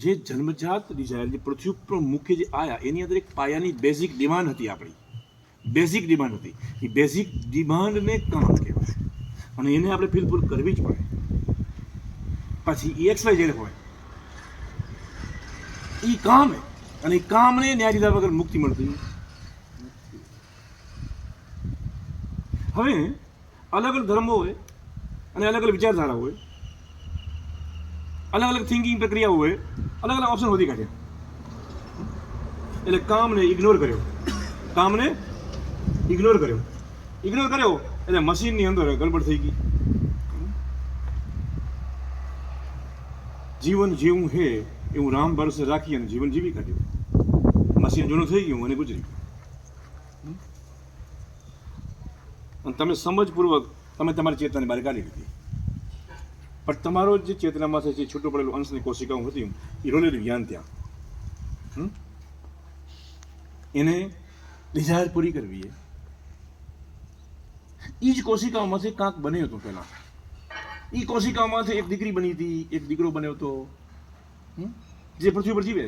જે જન્મજાત ડિઝાયર જે પૃથ્વી ઉપર મુખ્ય જે આયા, એની અંદર એક પાયાની બેઝિક ડિમાન્ડ હતી આપણી. બેઝિક ડિમાન્ડ હતી. એ બેઝિક ડિમાન્ડને કામ કહેવાય. અને એને આપણે ફિલફુલ કરવી જ પડે. પછી એ એક્સ વાય જેડ હોય. એ કામ અને એ કામને ન્યાય લીધા વગર મુક્તિ મળતી. હવે અલગ અલગ ધર્મો હોય અને અલગ અલગ વિચારધારા હોય. અલગ અલગ થિંકિંગ પ્રક્રિયાઓ હોય અલગ અલગ ઓપ્શન શોધી કાઢ્યા. એટલે કામને ઇગ્નોર કર્યો. કામને ઇગ્નોર કર્યો. ઇગ્નોર કર્યો, એટલે મશીનની અંદર ગડબડ થઈ ગઈ. જીવન જેવું હે એવું રામ ભરોસે રાખી અને જીવન જીવી કાઢ્યું. મશીન જૂનું થઈ ગયું અને ગુજરી ગયું. અને તમે સમજપૂર્વક તમે તમારી ચેતનાની બહાર કાઢી લીધી. પણ તમારો જે ચેતનામાંથી જે છૂટું પડેલું અંશની કોશિકાઓ હતી, એ જ્ઞાન ત્યાં. એને ડિઝાયર પૂરી કરવી એ. જ કોશિકાઓમાંથી કાંક બન્યું હતું પહેલાં. એ કોશિકાઓમાંથી એક દીકરી બની હતી, એક દીકરો બન્યો હતો? જે પૃથ્વી પર જીવે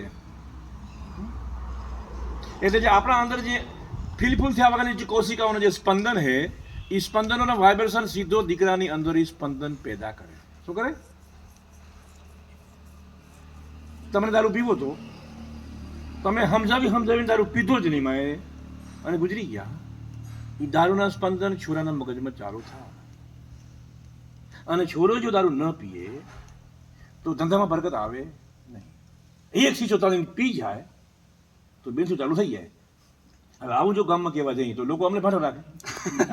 એટલે જે આપણા અંદર જે ફિલફુલ થયા વગરની જે કોશિકાઓનું જે સ્પંદન છે એ સ્પંદનોનો વાઇબ્રેશન સીધો દીકરાની અંદર એ સ્પંદન પેદા કરે. શું કરે? તમને દારૂ પીવો તો? તમે સમજાવી સમજાવીને દારૂ પીધો જ નહીં માએ. અને ગુજરી ગયા. એ દારૂના સ્પંદન છોરાના મગજમાં ચાલુ થાય અને છોરો જો દારૂ ન પીએ, તો ધંધામાં બરકત આવે નહીં. એક શીશો તાલીમ પી જાય, તો બેનસું ચાલુ થઈ જાય. હવે આવું જો ગામમાં કહેવા જઈએ તો લોકો અમને ભાડો રાખે.